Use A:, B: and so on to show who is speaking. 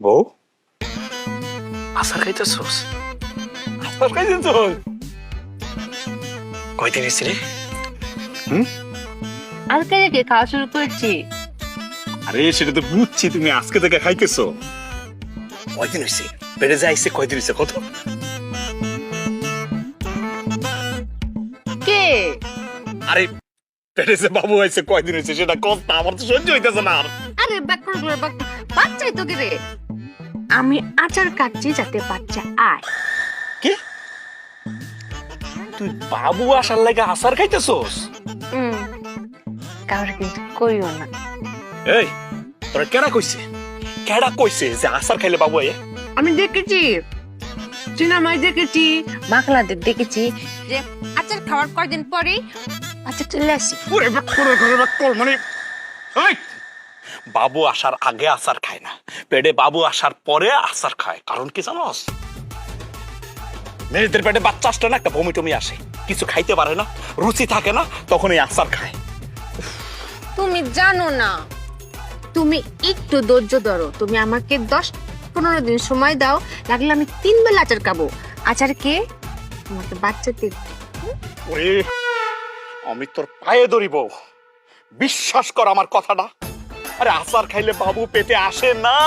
A: বউ? আসার খাইতেছোস? আসার খাইতেছোস? কয়দিন হয়েছে রে
B: আজকে থেকে খাওয়া শুরু করেছি।
A: আরে সেটা তো বুঝছি তুমি আজকে থেকে খাইতেছো। কয়দিন হয়েছে বেড়ে যাইছে কয়দিন হয়েছে কত?
B: কে?
A: আরে বাবু হয়েছে কয়দিন হয়েছে সেটা কথা আমার তো সহ্য হইতেছে না আরে।
B: ব্যাক করে করে ব্যাক বাচ্চাই তো রে। আমি আচার কাটছি যাতে বাচ্চা আয়।
A: কি? তুই বাবু আসার লাগে আসার খাইতেছোস?
B: হুম কাউরে কিন্তু কইও না।
A: এই তোরা কেডা কইছে? কেডা কইছে যে আসার খাইলে বাবু আয়ে?
B: আমি দেখেছি। সিনেমায় দেখেছি বাংলাদেশ দেখেছি যে আচার খাওয়ার কয়দিন পরেই বাচ্চা চলে আসে।
A: ওরে বাক করে করে বাক কর মানে এই! বাবু আসার আগে আসার খায় না। পেটে বাবু আসার পরে আসার খায়। কারণ কি জানোস? মেয়েদের পেটে বাচ্চা আসলে না একটা বমি টমি আসে। কিছু খাইতে পারে না রুচি থাকে না তখন এই আসার খায়।
B: তুমি জানো না। তুমি একটু ধৈর্য ধরো। তুমি আমাকে দশ পনেরো দিন সময় দাও। লাগলে আমি তিন বেলা আচার খাব। আচার কে তোমাকে বাচ্চা
A: ওরে আমি তোর পায়ে ধরিব। বিশ্বাস কর আমার কথাটা। আরে আচার খাইলে বাবু পেটে আসে না।